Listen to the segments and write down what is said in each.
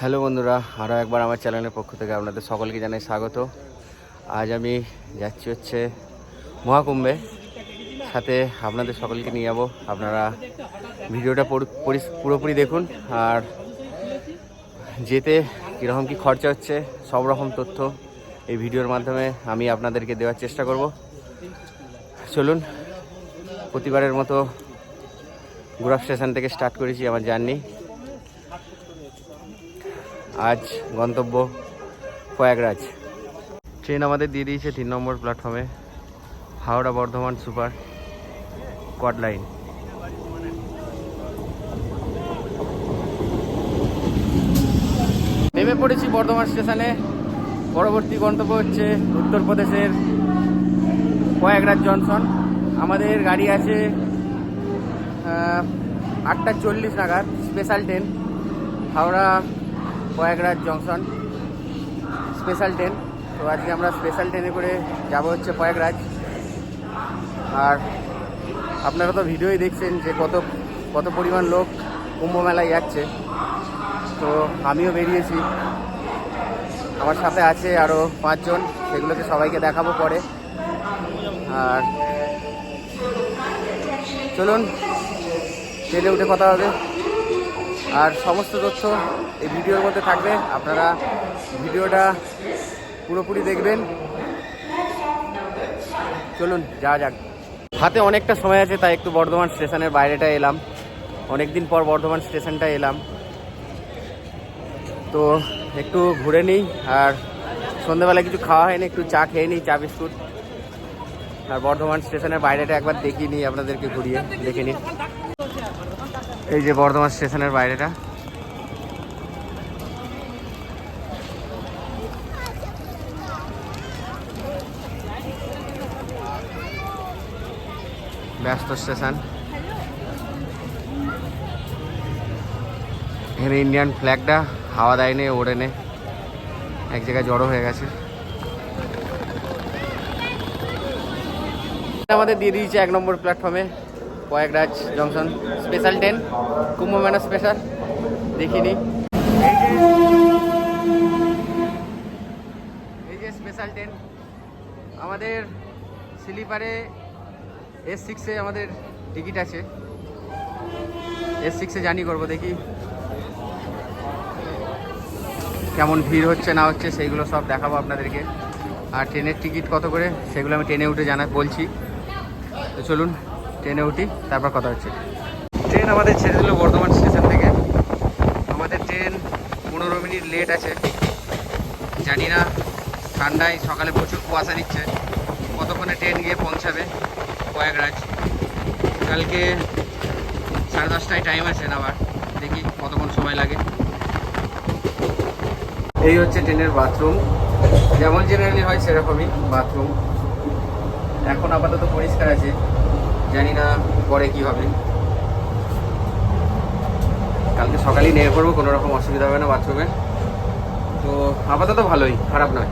Hello বন্ধুরা আরও একবার আমার চ্যানেলের পক্ষ থেকে আপনাদের সকলকে জানাই স্বাগত। আজ আমি যাচ্ছি হচ্ছে মহাকুম্ভে। সাথে আপনাদের সকলকে নিয়ে যাব। আপনারা ভিডিওটা পুরোপুরি দেখুন। আর যেতে কীরকম কী খরচা হচ্ছে, সব রকম তথ্য এই ভিডিওর মাধ্যমে আমি আপনাদেরকে দেওয়ার চেষ্টা করব। চলুন, প্রতিবারের মতো গুড়াপ স্টেশন থেকে স্টার্ট করেছি আমার জার্নি। আজ গন্তব্য প্রয়াগরাজ। ট্রেন আমাদের দিয়ে দিয়েছে তিন নম্বর প্ল্যাটফর্মে Howrah Bardhaman super quad line নেমে পড়েছি বর্ধমান স্টেশনে। পরবর্তী গন্তব্য হচ্ছে উত্তরপ্রদেশের প্রয়াগরাজ জনসন আমাদের গাড়ি আছে আটটা চল্লিশ নাগাদ special train Howrah Prayagraj junction special train তো আজকে আমরা স্পেশাল ট্রেনে করে যাব হচ্ছে প্রয়াগরাজ। আর আপনারা তো ভিডিওই দেখছেন যে কত কত পরিমাণ লোক কুম্ভ মেলায় যাচ্ছে। তো আমিও বেরিয়েছি। আমার সাথে আছে আরও পাঁচজন, সেগুলোকে সবাইকে দেখাবো পরে। আর চলুন ট্রেনে উঠে কথা হবে। আর সমস্ত তথ্য এই ভিডিওর মধ্যে থাকবে। আপনারা ভিডিওটা পুরোপুরি দেখবেন। চলুন, যাওয়া যাক। হাতে অনেকটা সময় আছে, তাই একটু বর্ধমান স্টেশনের বাইরেটা এলাম। অনেক দিন পর বর্ধমান স্টেশনটা এলাম। তো একটু ঘুরে নিই, আর সন্ধ্যেবেলা কিছু খাওয়া হয়নি, একটু চা খেয়ে নিই, চা বিস্কুট। আর বর্ধমান স্টেশনের বাইরেটা একবার দেখিয়ে নিই আপনাদেরকে ঘুরিয়ে, দেখে নিই। এই যে বর্ধমান স্টেশনের বাইরেটা। ব্যস্ত স্টেশন। এখানে ইন্ডিয়ান ফ্ল্যাগটা হাওয়া দেয়নি ওড়ে নে এক জায়গায় জড়ো হয়ে গেছে। আমাদের দিয়ে দিয়েছে এক নম্বর প্ল্যাটফর্মে Prayagraj junction special train Kumbh Mela special দেখিনি এই যে স্পেশাল ট্রেন আমাদের স্লিপারে এস সিক্সে আমাদের টিকিট আছে। এস সিক্সে জার্নি করব, দেখি। কেমন ভিড় হচ্ছে, না হচ্ছে, সেইগুলো সব দেখাবো আপনাদেরকে। আর ট্রেনের টিকিট কত করে, সেগুলো আমি ট্রেনে উঠে জানা, বলছি। তো চলুন ট্রেনে উঠি, তারপর কথা হচ্ছে। ট্রেন আমাদের ছেড়ে দিল বর্ধমান স্টেশন থেকে। আমাদের ট্রেন পনেরো মিনিট লেট আছে। জানি না, ঠান্ডায় সকালে প্রচুর কুয়াশা নিচ্ছে কতক্ষণে ট্রেন গিয়ে পৌঁছাবে? প্রয়াগরাজ কালকে সাড়ে দশটায় টাইম আছে আবার? দেখি কতক্ষণ সময় লাগে। এই হচ্ছে ট্রেনের বাথরুম যেমন জেনারেলি হয় সেরকমই বাথরুম এখন আপাতত পরিষ্কার আছে। জানি না পরে কি হবে। কালকে সকালেই নেমে পড়ব, কোনো রকম অসুবিধা হবে না বাথরুমে তো আপাতত ভালোই, খারাপ নয়।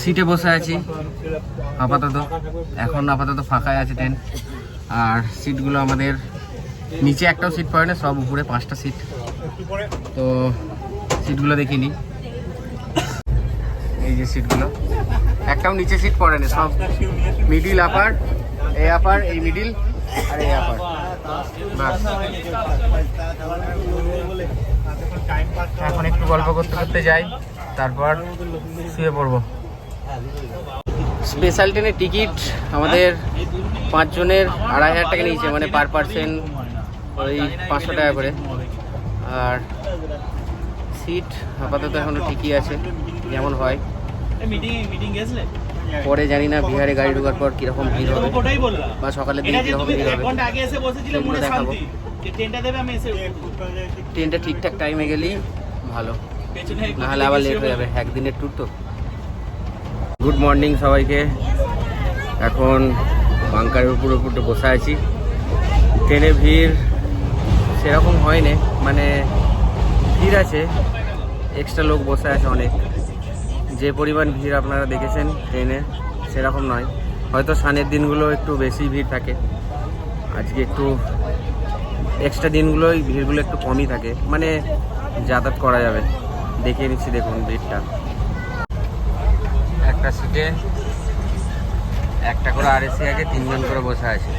সিটে বসে আছি, আপাতত। এখন আপাতত ফাঁকায় আছে ট্রেন আর সিটগুলো আমাদের, নিচে একটাও সিট পড়ে না, সব উপরে পাঁচটা সিট তো সিটগুলো দেখি দেখিনি এই যে সিটগুলো একটাও নিচে সিট পড়ে না সব মিডিল আপার এই আপার এই মিডিল আর এই আপার এখন একটু গল্প করতে করতে যাই তারপর শুয়ে পড়ব। স্পেশাল ট্রেনের টিকিট আমাদের পাঁচজনের আড়াই হাজার টাকা নিয়েছে মানে পার পার্সন ওই পাঁচশো টাকা করে। আর সিট আপাতত এখনও ঠিকই আছে যেমন হয়। পরে জানি না বিহারে গাড়ি ঢোকার পর কীরকম ভিড় হবে বা সকালে দিকে কীরকম ভিড় হবে। দেখাবো। ট্রেনটা ঠিকঠাক টাইমে গেলেই ভালো। নাহলে আবার লেট হয়ে যাবে। একদিনের ট্যুর তো। গুড মর্নিং সবাইকে। এখন বাংকারের উপর উপর বসে আছি। ট্রেনে ভিড় সেরকম হয়নি। মানে ভিড় আছে। এক্সট্রা লোক বসে আছে অনেক। যে পরিমাণ ভিড় আপনারা দেখেছেন ট্রেনে, সেরকম নয়। হয়তো সানের দিনগুলো একটু বেশি ভিড় থাকে। আজকে একটু এক্সট্রা দিনগুলোই ভিড়গুলো একটু কমই থাকে। মানে যাতায়াত করা যাবে। দেখিয়ে নিচ্ছি দেখুন ভিড়টা। একটা সিটে একটা করে আরএসি আছে তিনজন করে বসে আছে।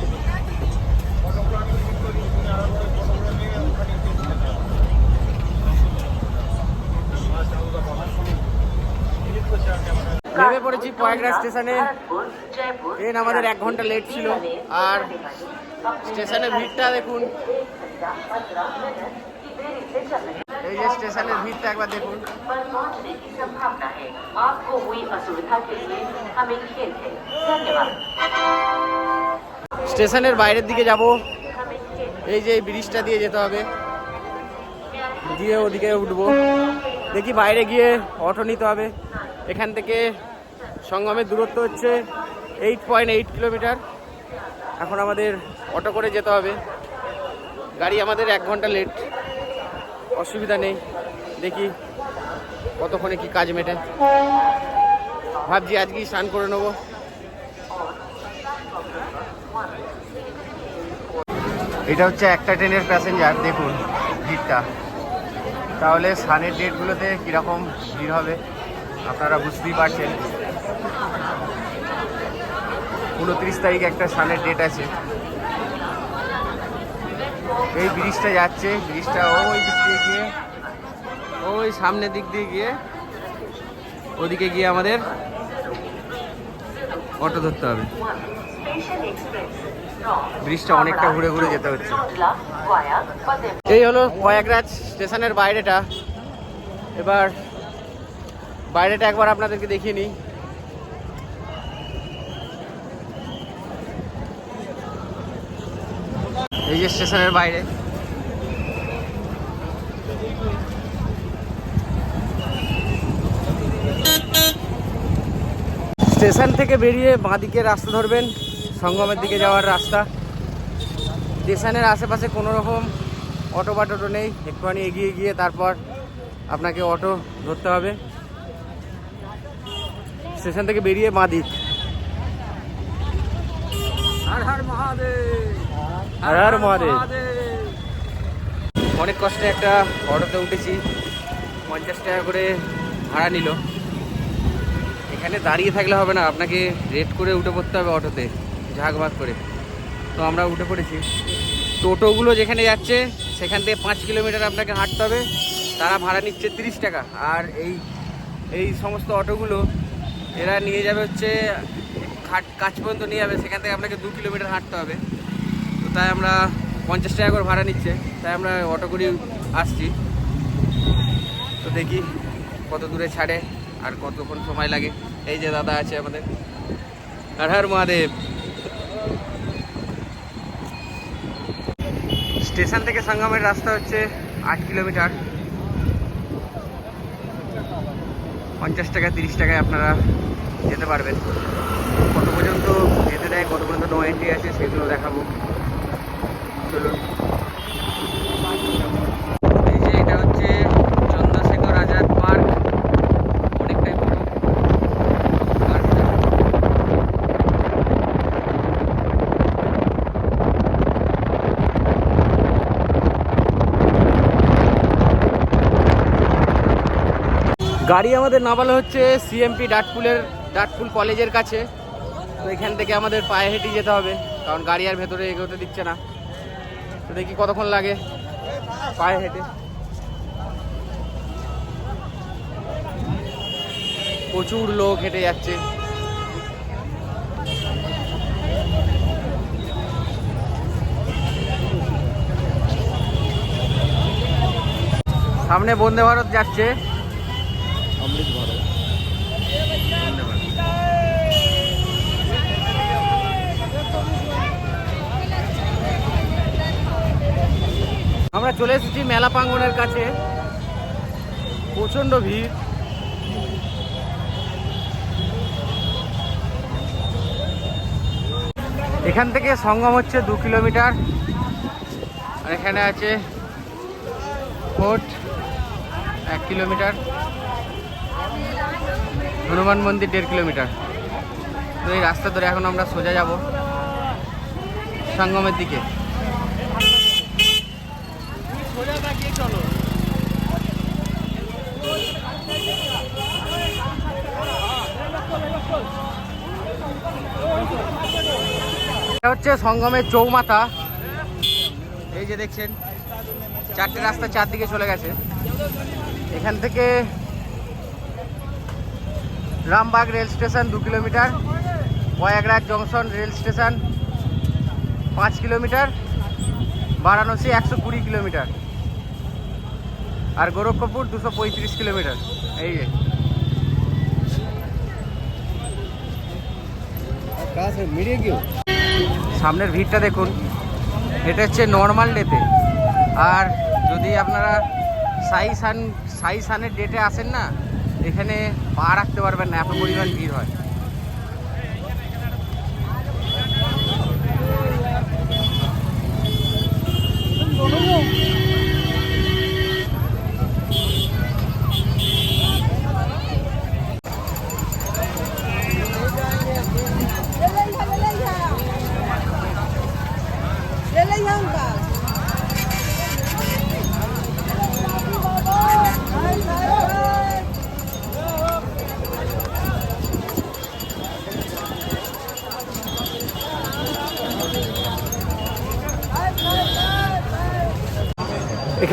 ভেবে পড়েছি পয়গড়া স্টেশনে। ট্রেন আমাদের এক ঘণ্টা লেট ছিল। আর স্টেশনে ভিড়টা দেখুন। এই যে স্টেশনের ভিড়টা একবার দেখুন। স্টেশনের বাইরের দিকে যাব। এই যে ব্রিজটা দিয়ে যেতে হবে। দিয়ে ওদিকে উঠবো। দেখি বাইরে গিয়ে অটো নিতে হবে। এখান থেকে সঙ্গমের দূরত্ব হচ্ছে এইট পয়েন্ট এইট কিলোমিটার এখন আমাদের অটো করে যেতে হবে। গাড়ি আমাদের এক ঘণ্টা লেট অসুবিধা নেই। দেখি কতক্ষণে কি কাজ মেটে। ভাবছি আজকেই স্নান করে নেব। এটা হচ্ছে একটা ট্রেনের প্যাসেঞ্জার দেখুন, ভিড়টা। তাহলে সানের ডেটগুলোতে কীরকম ভিড় হবে? আপনারা বুঝতেই পারছেন। উনত্রিশ তারিখ একটা সানের ডেট আছে। এই ব্রিজটা যাচ্ছে, ব্রিজটা ওই দিক দিয়ে গিয়ে, ওই সামনের দিক দিয়ে গিয়ে, ওদিকে গিয়ে আমাদের অটো ধরতে হবে। ব্রিজটা অনেকটা ঘুরে ঘুরে যেতে হচ্ছে। এই হলো প্রয়াগরাজ স্টেশনের বাইরেটা। এবার বাইরেটা একবার আপনাদেরকে দেখিয়ে নিই। এই যে স্টেশনের বাইরে। স্টেশন থেকে বেরিয়ে বাঁদিকে রাস্তা ধরবেন, সঙ্গমের দিকে যাওয়ার রাস্তা। স্টেশনের আশেপাশে কোনো রকম অটো বা টোটো নেই, একটুখানি এগিয়ে গিয়ে তারপর আপনাকে অটো ধরতে হবে। স্টেশন থেকে বেরিয়ে হর হর মহাদেব। অনেক কষ্টে একটা অটোতে উঠেছি। পঞ্চাশ টাকা করে ভাড়া নিল। এখানে দাঁড়িয়ে থাকলে হবে না আপনাকে রেট করে উঠে পড়তে হবে অটোতে ঝাঁকভাগ করে। তো আমরা উঠে পড়েছি। টোটোগুলো যেখানে যাচ্ছে সেখান থেকে পাঁচ কিলোমিটার আপনাকে হাঁটতে হবে। তারা ভাড়া নিচ্ছে তিরিশ টাকা। আর এই এই সমস্ত অটোগুলো এরা নিয়ে যাবে হচ্ছে ঘাট কাছ পর্যন্ত নিয়ে যাবে, সেখান থেকে আপনাকে দু কিলোমিটার হাঁটতে হবে। তো তাই আমরা পঞ্চাশ টাকা করে ভাড়া নিচ্ছে, তাই আমরা অটো করে আসছি। তো দেখি কত দূরে ছাড়ে আর কতক্ষণ সময় লাগে। এই যে দাদা আছে আমাদের। হর মহাদেব। স্টেশন থেকে সঙ্গমের রাস্তা হচ্ছে আট কিলোমিটার। পঞ্চাশ টাকা, তিরিশ টাকায় আপনারা যেতে পারবেন। কত পর্যন্ত যেতে দেয়, কত পর্যন্ত নো এন্ট্রি আছে সেগুলো দেখাবো। চলুন। এই যে এটা হচ্ছে চন্দ্রশেখর আজাদ পার্ক। অনেকটাই গাড়ি আমাদের নামালো হচ্ছে সিএমপি ডাটপুলের ডাটপুল কলেজের কাছে, তো এখান থেকে আমাদের পায়ে হেঁটে যেতে হবে, কারণ গাড়ি আর ভেতরে এগোতে দিচ্ছে না। তো দেখি কতক্ষণ লাগে পায়ে হেঁটে। প্রচুর লোক হেঁটে যাচ্ছে। সামনে বন্দে ভারত যাচ্ছে অমৃত ভারত বন্দে ভারত। আমরা চলে এসেছি মেলা প্রাঙ্গনের কাছে। প্রচণ্ড ভিড়। এখান থেকে সঙ্গম হচ্ছে দু কিলোমিটার। আর এখানে আছে ফোর্ট, এক কিলোমিটার। হনুমান মন্দির দেড় কিলোমিটার। তো এই রাস্তা ধরে এখন আমরা সোজা যাব সঙ্গমের দিকে সোজা তাকিয়ে চলো এটা হচ্ছে সঙ্গমের চৌমাথা। এই যে দেখছেন, চারটে রাস্তা চারদিকে চলে গেছে। এখান থেকে রামবাগ রেল স্টেশন দু kilometre, Prayagraj junction rail station পাঁচ কিলোমিটার, বারাণসী একশো কুড়ি কিলোমিটার, আর গোরক্ষপুর দুশো পঁয়ত্রিশ কিলোমিটার। এই যে। সামনের ভিড়টা দেখুন। এটা হচ্ছে নর্মাল ডেতে আর যদি আপনারা সাই সান, সাই সানের ডেটে আসেন না, এখানে পা রাখতে পারবেন না, এত পরিমাণ ভিড় হয়।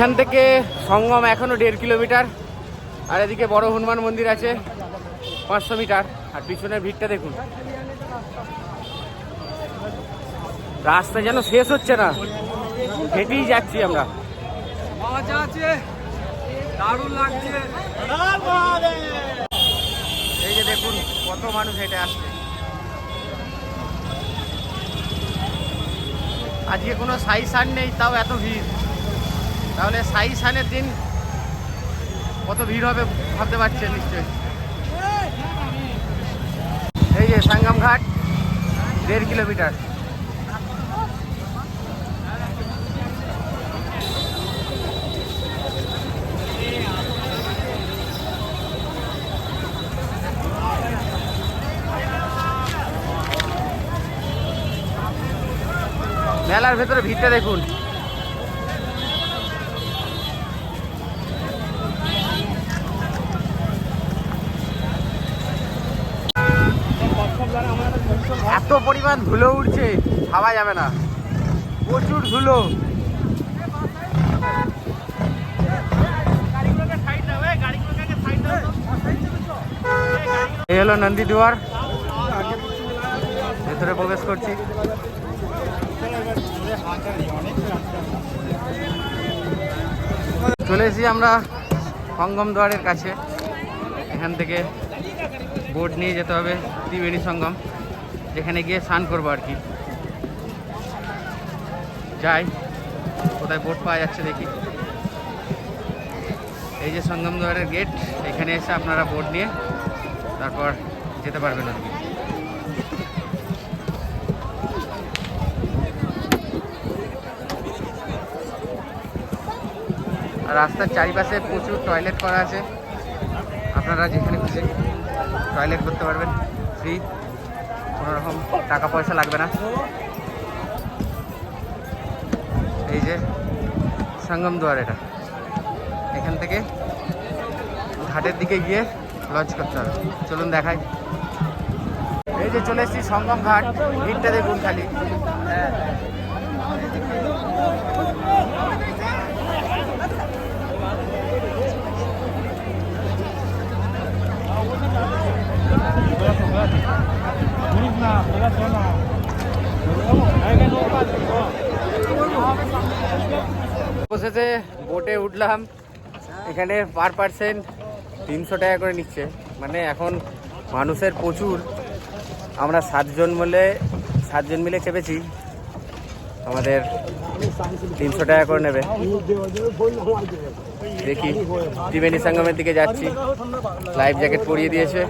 এখান থেকে সঙ্গম এখনও দেড় কিলোমিটার, আর এদিকে বড় হনুমান মন্দির আছে, পাঁচশো মিটার, আর পিছনের ভিড়টা দেখুন। রাস্তা যেন শেষ হচ্ছে না, হেঁটেই যাচ্ছি আমরা। এই যে দেখুন, কত মানুষ হেঁটে আসছে। আজকে কোনো সাই সান নেই, তাও এত ভিড়। তাহলে সাই সানের দিন কত ভিড় হবে ভাবতে পারছেন নিশ্চয়ই? এই যে সাঙ্গাম ঘাট, দেড় কিলোমিটার। মেলার ভেতরে ভিড়টা দেখুন এত পরিমাণ ধুলো উঠছে ভাবা যাবে না। প্রচুর ধুলো। এই হলো নন্দী দুয়ার। ভেতরে প্রবেশ করছি। চলে এসেছি আমরা সঙ্গম দ্বারের কাছে। এখান থেকে বোট নিয়ে যেতে হবে ত্রিবেণী সঙ্গম। যেখানে গিয়ে স্নান করব আর কি। যাই, কোথায় বোট পাওয়া যাচ্ছে দেখি। এই যে সঙ্গম দ্বারের গেট এখানে এসে আপনারা বোট নিয়ে তারপর যেতে পারবেন আর কি। রাস্তার চারিপাশে প্রচুর টয়লেট করা আছে। আপনারা যেখানে খুশি টয়লেট করতে পারবেন। ফ্রি রকম টাকা পয়সা লাগবে না। এই যে, সঙ্গম দুয়ার এটা। এখান থেকে ঘাটের দিকে গিয়ে লঞ্চ করতে হবে। চলুন দেখাই। এই যে চলে এসেছি সঙ্গম ঘাট, ভিড়টা দেখুন খালি। বসেছে বোটে উঠলাম। এখানে পার পার্সেন্ট তিনশো টাকা করে নিচ্ছে। মানে এখন মানুষের প্রচুর। আমরা সাতজন মিলে সাতজন মিলে চেপেছি। আমাদের তিনশো টাকা করে নেবে। দেখি, ত্রিবেণী সঙ্গমের দিকে যাচ্ছি। লাইফ জ্যাকেট পরিয়ে দিয়েছে।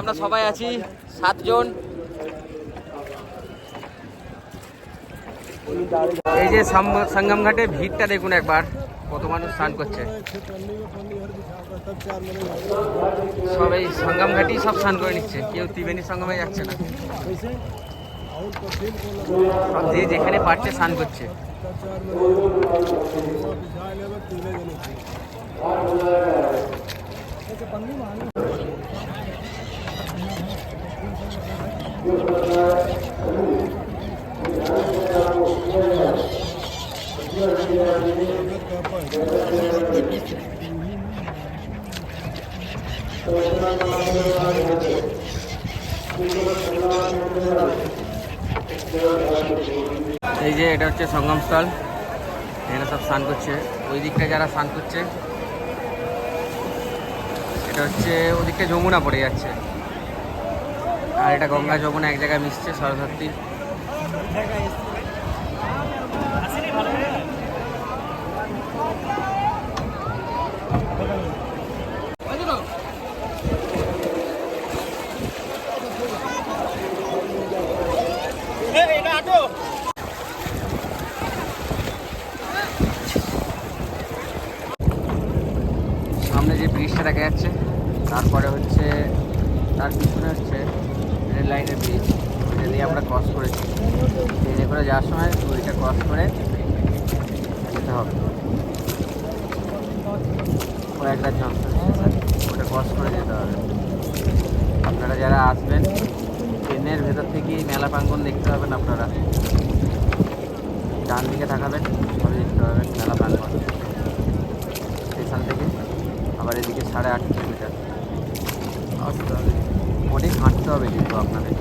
আমরা সবাই আছি, সাতজন। এই যে সঙ্গম ঘাটে ভিড়টা দেখুন একবার, কত মানুষ স্নান করছে। সব এই সঙ্গম ঘাটেই সব স্নান করে নিচ্ছে, কেউ ত্রিবেণী সঙ্গমে যাচ্ছে না। যে যেখানে পারছে স্নান করছে। এই যে এটা হচ্ছে সঙ্গমস্থল এখানে সব স্নান করছে। ওই দিকটা যারা স্নান করছে, এটা হচ্ছে ওদিকটা যমুনা পড়ে যাচ্ছে। আর এটা গঙ্গা যমুনা এক জায়গায় মিশছে, সরস্বতী এটা আটো সামনে যে ব্রিজটা দেখা যাচ্ছে তারপরে হচ্ছে তার পিছনে হচ্ছে রেল লাইনের ব্রিজ ওইটা দিয়ে আমরা ক্রস করেছি ট্রেনে করে যাওয়ার সময় ওইটা ক্রস করে যেতে হবে কয়েকটা জংশন ওটা ক্রস করে যেতে হবে আপনারা যারা আসবেন ট্রেনের ভেতর থেকেই মেলা প্রাঙ্গন দেখতে পাবেন আপনারা ডান দিকে তাকাবেন সবই দেখতে পাবেন মেলা প্রাঙ্গন স্টেশন থেকে আবার এদিকে সাড়ে আট কিলোমিটার আসতে হবে অনেক হাঁটতে হবে কিন্তু আপনাদের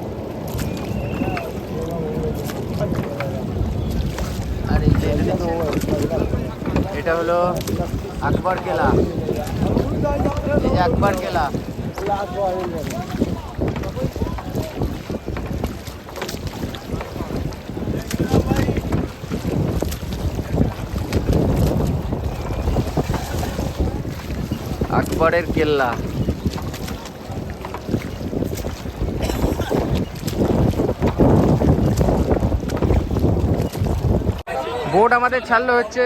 আর এই যে এটা দেখছেন, এটা হলো আকবর কেলা আকবর কেলা আকবরের কেল্লা। বোট আমাদের ছাড়লো হচ্ছে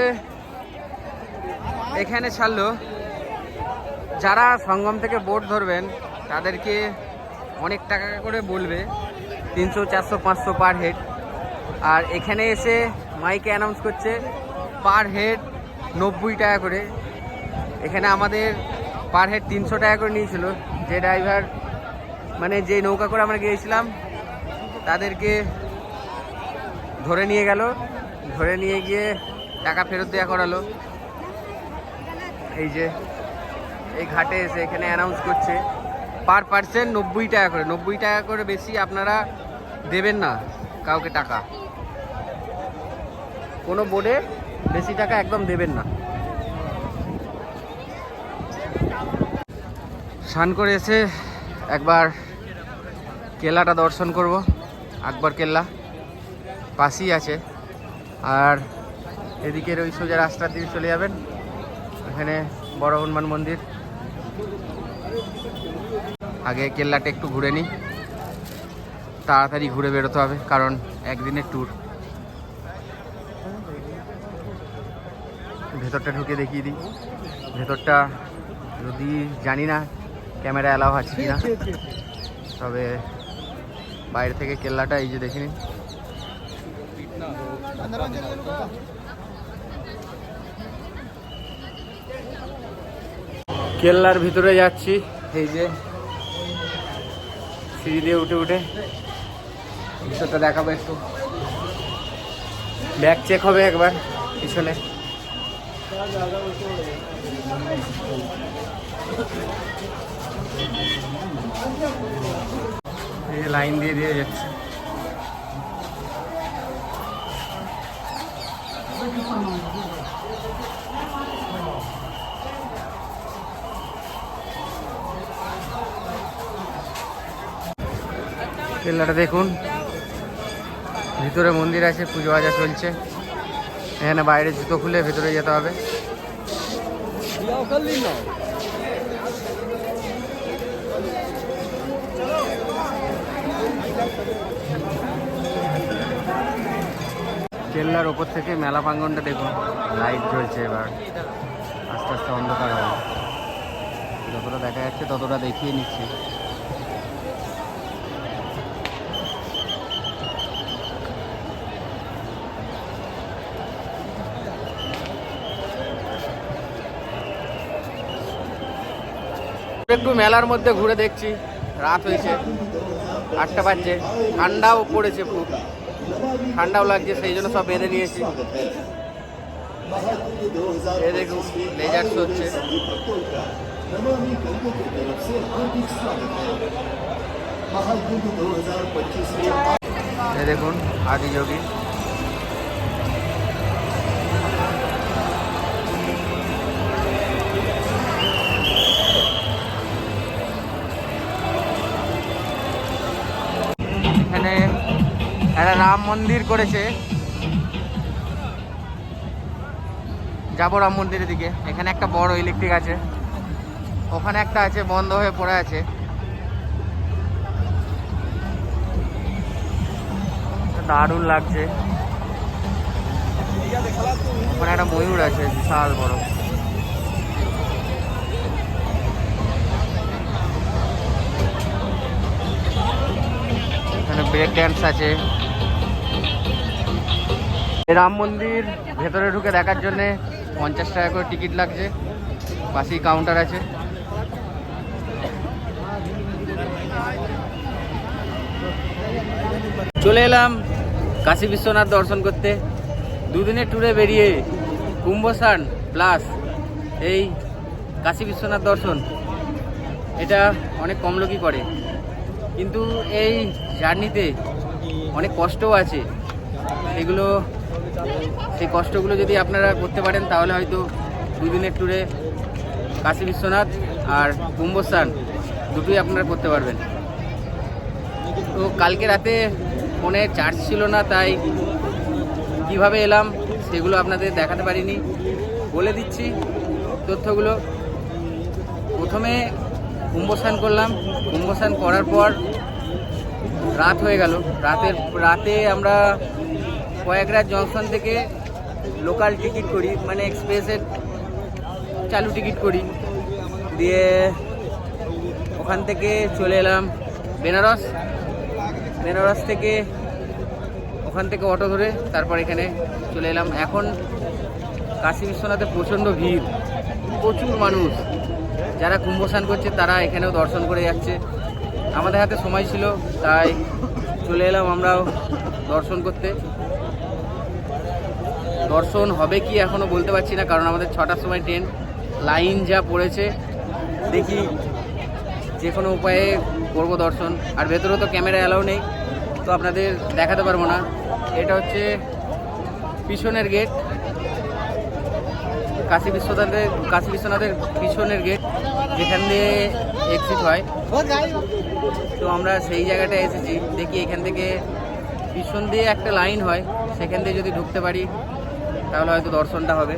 এখানে ছাড়লো, যারা সঙ্গম থেকে বোট ধরবেন, তাদেরকে অনেক টাকা করে বলবে, তিনশো, চারশো, পাঁচশো পার হেড আর এখানে এসে মাইকে অ্যানাউন্স করছে পার হেড নব্বই টাকা করে। এখানে আমাদের পার হেড তিনশো টাকা করে নিয়েছিল। যে ড্রাইভার মানে যে নৌকা করে আমরা গিয়েছিলাম, তাদেরকে ধরে নিয়ে গেল। ধরে নিয়ে গিয়ে টাকা ফেরত দেওয়া করালো। এই যে, এই ঘাটে এসে এখানে অ্যানাউন্স করছে। পার পার্সেন্ট নব্বই টাকা করে। নব্বই টাকা করে বেশি আপনারা দেবেন না, কাউকে টাকা। কোনো বোর্ডে বেশি টাকা একদম দেবেন না। স্নান করে এসে একবার কেল্লাটা দর্শন করব, আকবর কেল্লা। পাশেই আছে। আর এদিকের ওই সোজা রাস্তার দিকে চলে যাবেন। এখানে বড় হনুমান মন্দির। আগে কেল্লাটা একটু ঘুরে নিই। তাড়াতাড়ি ঘুরে বেরোতে হবে, কারণ একদিনের ট্যুর ভেতরটা ঢুকে দেখিয়ে দিই। ভেতরটা যদি জানি না ক্যামেরা অ্যালাউ আছে কি না তবে বাইরে থেকে কেল্লাটা এই যে দেখে নিন। কেল্লার ভিতরে যাচ্ছি। এই যে। সিঁড়ি দিয়ে উঠে উঠে। ভিতরটা দেখাবো একটু। ব্যাগ চেক হবে একবার পিছনে। লাইন দিয়ে দিয়ে যাচ্ছে। কেল্লাটা দেখুন। ভিতরে মন্দির আছে, পুজো আজা চলছে। এখানে বাইরে জুতো খুলে ভেতরে যেতে হবে। কেল্লার ওপর থেকে মেলা প্রাঙ্গনটা দেখুন। লাইট জ্বলছে এবার। আস্তে আস্তে অন্ধকার হবে। যতটা দেখা যাচ্ছে ততটা দেখিয়ে নিচ্ছি। একটু মেলার মধ্যে ঘুরে দেখছি। রাত হয়েছে আটটা বাজছে। ঠান্ডাও পড়েছে খুব। ঠান্ডাও লাগছে, সেই জন্য সব বেঁধে নিয়েছি। দেখুন, লেজার শো হচ্ছে এ দেখুন, আদি যোগী। রাম মন্দির করেছে। যাব রাম মন্দিরের দিকে। এখানে একটা বড় ইলেকট্রিক আছে। ওখানে একটা আছে, বন্ধ হয়ে পড়ে আছে। দারুণ লাগছে। ওখানে একটা ময়ূর আছে, বিশাল বড়। ব্রেক ড্যান্স আছে। রাম মন্দির ভেতরে ঢুকে দেখার জন্য পঞ্চাশ টাকা করে টিকিট লাগছে। পাশেই কাউন্টার আছে। চলে এলাম কাশী বিশ্বনাথ দর্শন করতে। দুদিনের ট্যুরে বেরিয়ে কুম্ভসান প্লাস এই কাশী বিশ্বনাথ দর্শন, এটা অনেক কম লোকই করে। কিন্তু এই জার্নিতে অনেক কষ্টও আছে। সেগুলো সেই কষ্টগুলো যদি আপনারা করতে পারেন, তাহলে হয়তো দুদিনের ট্যুরে কাশী বিশ্বনাথ আর কুম্ভস্থান দুটোই আপনারা করতে পারবেন। তো কালকে রাতে ফোনে চার্জ ছিল না, তাই কীভাবে এলাম সেগুলো আপনাদের দেখাতে পারিনি। বলে দিচ্ছি তথ্যগুলো। প্রথমে কুম্ভস্নান করলাম। কুম্ভস্নান করার পর রাত হয়ে গেল। রাতের রাতে আমরা কয়েকরাত জংশন থেকে লোকাল টিকিট করি মানে এক্সপ্রেসের চালু টিকিট করি। দিয়ে ওখান থেকে চলে এলাম বেনারস। বেনারস থেকে ওখান থেকে অটো ধরে তারপর এখানে চলে এলাম। এখন কাশী বিশ্বনাথে প্রচণ্ড ভিড়, প্রচুর মানুষ। যারা কুম্ভস্নান করছে তারা এখানেও দর্শন করে যাচ্ছে। আমাদের হাতে সময় ছিল, তাই চলে এলাম আমরাও দর্শন করতে। দর্শন হবে কি এখনও বলতে পারছি না, কারণ আমাদের ছটার সময় ট্রেন লাইন যা পড়েছে, দেখি যে কোনো উপায়ে করব দর্শন। আর ভেতরে তো ক্যামেরা অ্যালাউ নেই, তো আপনাদের দেখাতে পারব না। এটা হচ্ছে পিছনের গেট, কাশী বিশ্বনাথের কাশী বিশ্বনাথের পিছনের গেট, যেখান দিয়ে এক্সিট হয়। তো আমরা সেই জায়গাটায় এসেছি, দেখি এখান থেকে পিছন দিয়ে একটা লাইন হয়, সেখান দিয়ে যদি ঢুকতে পারি। তাহলে হয়তো দর্শনটা হবে।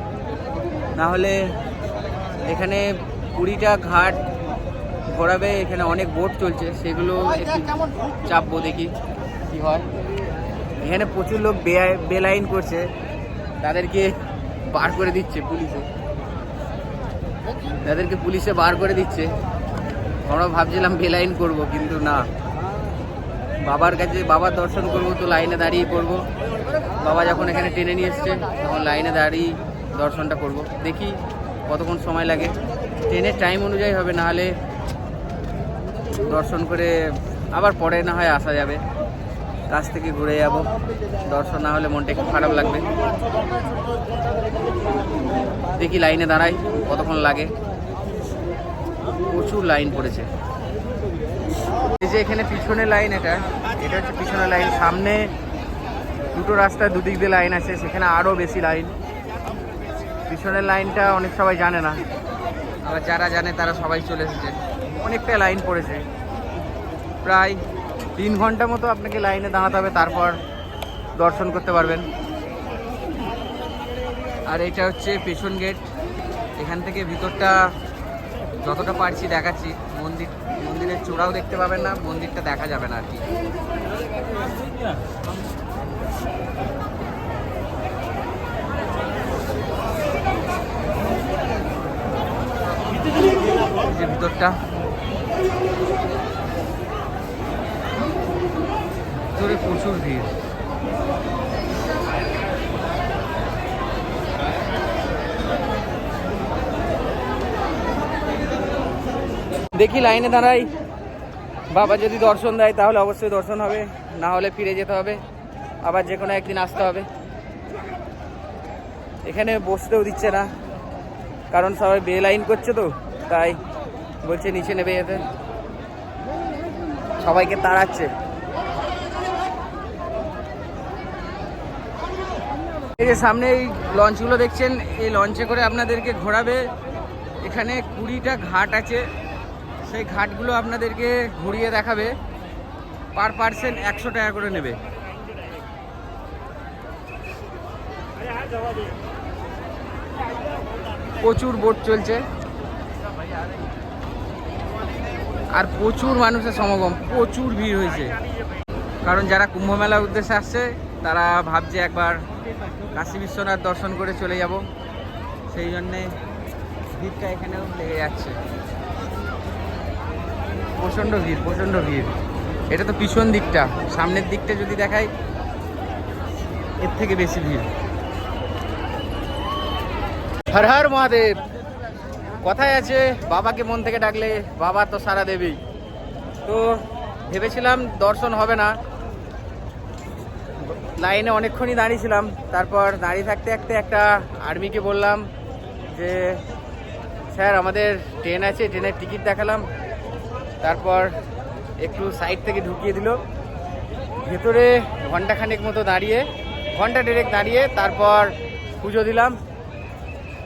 না হলে এখানে কুড়িটা ঘাট ঘোরাবে, এখানে অনেক বোট চলছে, সেগুলো চাপবো দেখি কি হয়। এখানে প্রচুর লোক বেলাইন করছে, তাদেরকে বার করে দিচ্ছে পুলিশে। তাদেরকে পুলিশে বার করে দিচ্ছে। আমরা ভাবছিলাম বেলাইন করব, কিন্তু না। বাবার কাছে, বাবার দর্শন করব তো লাইনে দাঁড়িয়ে করব। বাবা যখন এখানে টেনে নিয়ে এসছে, তখন লাইনে দাঁড়িয়ে দর্শনটা করব। দেখি কতক্ষণ সময় লাগে। ট্রেনের টাইম অনুযায়ী হবে না হলে দর্শন করে আবার পরে না হয় আসা যাবে। কাছ থেকে ঘুরে যাব। দর্শন না হলে মনটা একটু খারাপ লাগবে। দেখি লাইনে দাঁড়াই, কতক্ষণ লাগে। প্রচুর লাইন পড়েছে। এই যে এখানে পিছনে লাইন এটা এটা হচ্ছে পিছনে লাইন। সামনে দুটো রাস্তায় দুদিক দিয়ে লাইন আছে সেখানে আরও বেশি লাইন। পিছনের লাইনটা অনেক সবাই জানে না। আবার যারা জানে তারা সবাই চলে এসেছে। অনেকটা লাইন পড়েছে। প্রায় তিন ঘণ্টা মতো আপনাকে লাইনে দাঁড়াতে হবে তারপর দর্শন করতে পারবেন। আর এটা হচ্ছে পেছন গেট। এখান থেকে ভিতরটা যতটা পারছি দেখাচ্ছি। মন্দির মন্দিরের চূড়াও দেখতে পাবেন না মন্দিরটা দেখা যাবে না আর কি। যে ভিতরটা। ভিতরে প্রচুর ভিড়। দেখি লাইনে দাঁড়াই। বাবা যদি দর্শন দেয়, তাহলে অবশ্যই দর্শন হবে। না হলে ফিরে যেতে হবে। আবার যে কোনো একদিন আসতে হবে। এখানে বসতেও দিচ্ছে না। কারণ সবাই বে লাইন করছে তো, তাই বলছে, নিচে নেবে যেতে সবাইকে তাড়াচ্ছে। এই যে সামনে এই লঞ্চগুলো দেখছেন, এই লঞ্চে করে আপনাদেরকে ঘোরাবে। এখানে কুড়িটা ঘাট আছে। সেই ঘাটগুলো আপনাদেরকে ঘুরিয়ে দেখাবে। পার পার্সন একশো টাকা করে নেবে। প্রচুর বোট চলছে। আর প্রচুর মানুষের সমাগম, প্রচুর ভিড় হয়েছে। কারণ যারা কুম্ভ মেলার উদ্দেশ্যে আসছে, তারা ভাবছে একবার কাশী বিশ্বনাথ দর্শন করে চলে যাব। সেই জন্যে ভিড়টা এখানেও লেগে যাচ্ছে। প্রচণ্ড ভিড় প্রচণ্ড ভিড়। এটা তো পিছন দিকটা, সামনের দিকটা যদি দেখাই, এর থেকে বেশি ভিড়। হর হর মহাদেব। কথায় আছে, বাবাকে মন থেকে ডাকলে বাবা তো সারা দেবেই। তো ভেবেছিলাম দর্শন হবে না। লাইনে অনেকক্ষণই দাঁড়িয়েছিলাম, তারপর দাঁড়িয়ে থাকতে থাকতে একটা আর্মিকে বললাম যে, স্যার, আমাদের ট্রেন আছে, ট্রেনের টিকিট দেখালাম। তারপর একটু সাইড থেকে ঢুকিয়ে দিল। ভেতরে ঘন্টাখানেক মতো দাঁড়িয়ে ঘণ্টা ডেরেক দাঁড়িয়ে তারপর পুজো দিলাম।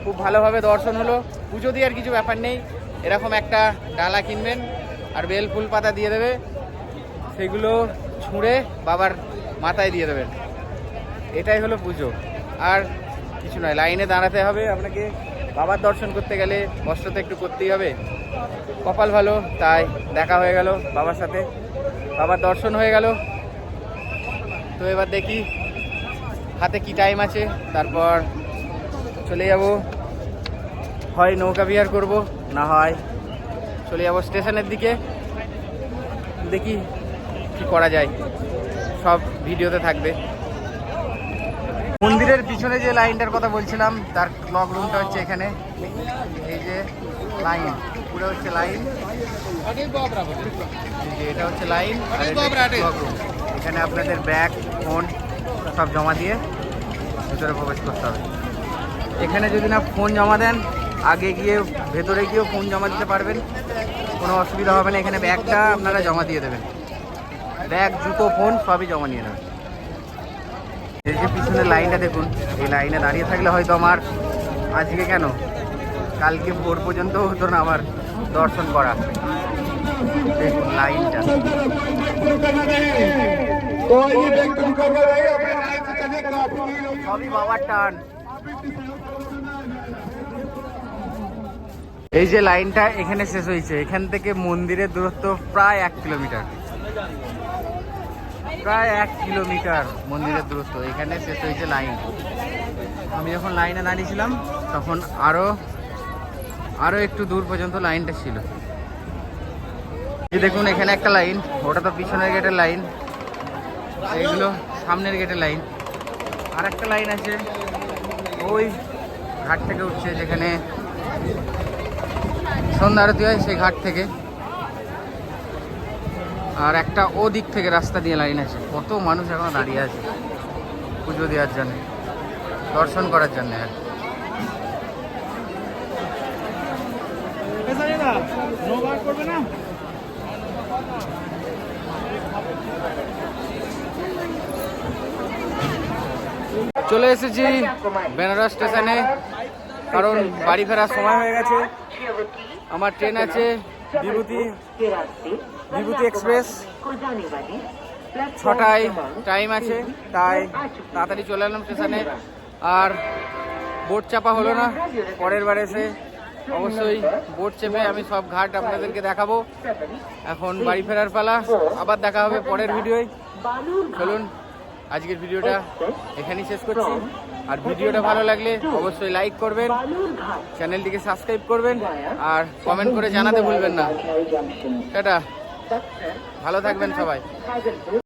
খুব ভালোভাবে দর্শন হলো। পুজো দিয়ে আর কিছু ব্যাপার নেই। এরকম একটা ডালা কিনবেন আর বেল ফুল পাতা দিয়ে দেবে। সেগুলো ছুঁড়ে বাবার মাথায় দিয়ে দেবেন। এটাই হলো পুজো। আর কিছু নয়, লাইনে দাঁড়াতে হবে। আপনাকে বাবার দর্শন করতে গেলে কষ্ট তো একটু করতেই হবে। কপাল ভালো, তাই দেখা হয়ে গেল বাবার সাথে। বাবার দর্শন হয়ে গেল। তো এবার দেখি হাতে কি টাইম আছে। তারপর চলে যাব। হয় নৌকা বিহার করব, না হয় চলে যাব স্টেশনের দিকে। দেখি কি করা যায়। সব ভিডিওতে থাকবে। মন্দিরের পিছনে যে লাইনটার কথা বলছিলাম, তার ক্লক রুমটা হচ্ছে এখানে। এই যে লাইন পুরো হচ্ছে লাইন এটা হচ্ছে লাইন এখানে আপনাদের ব্যাগ ফোন সব জমা দিয়ে ভিতরে প্রবেশ করতে হবে। এখানে যদি না ফোন জমা দেন আগে গিয়ে ভেতরে গিয়েও ফোন জমা দিতে পারবেন। কোনো অসুবিধা হবে না এখানে ব্যাগটা আপনারা জমা দিয়ে দেবেন। ব্যাগ জুতো ফোন সবই জমা নিয়ে নেবেন। এই যে পিছনের লাইনটা দেখুন এই লাইনে দাঁড়িয়ে থাকলে হয়তো আমার আজকে কেন? কালকে ভোর পর্যন্ত হতো না আমার দর্শন করা। দেখুন লাইনটা। সবই বাবার টান। এই যে লাইনটা এখানে শেষ হয়েছে, এখান থেকে মন্দিরের দূরত্ব প্রায় এক কিলোমিটার। প্রায় এক কিলোমিটার মন্দিরের দূরত্ব, এখানে শেষ হয়েছে লাইন। আমি যখন লাইনে দাঁড়িয়েছিলাম, তখন আরও আরও একটু দূর পর্যন্ত লাইনটা ছিল। দেখুন, এখানে একটা লাইন, ওটা তো পিছনের গেটের লাইন। এইগুলো সামনের গেটের লাইন। আর একটা লাইন আছে, ওই ঘাট থেকে উঠছে, যেখানে সন্ধ্যা আরতি হয় সেই ঘাট থেকে। আর একটা ও দিক থেকে রাস্তা দিয়ে লাইন আছে। কত মানুষ এখন দাঁড়িয়ে আছে। পুজো দেওয়ার জন্য। দর্শন করার জন্য আর চলে এসেছি বেনারস স্টেশনে, কারণ বাড়ি ফেরার সময় হয়ে গেছে। আমার ট্রেন আছে বিভূতি বিভূতি এক্সপ্রেস ছটায় টাইম আছে, তাই তাড়াতাড়ি চলে এলাম স্টেশনে আর বোট চাপা হলো না, পরের বার এসে অবশ্যই বোট চেপে আমি সব ঘাট আপনাদেরকে দেখাবো। এখন বাড়ি ফেরার পালা, আবার দেখা হবে পরের ভিডিওয়। চলুন, আজকের ভিডিওটা এখানেই শেষ করছি। আর ভিডিওটা ভালো লাগলে অবশ্যই লাইক করবেন চ্যানেলটিকে সাবস্ক্রাইব করবেন, আর কমেন্ট করে জানাতে ভুলবেন না। টাটা। ভালো থাকবেন সবাই।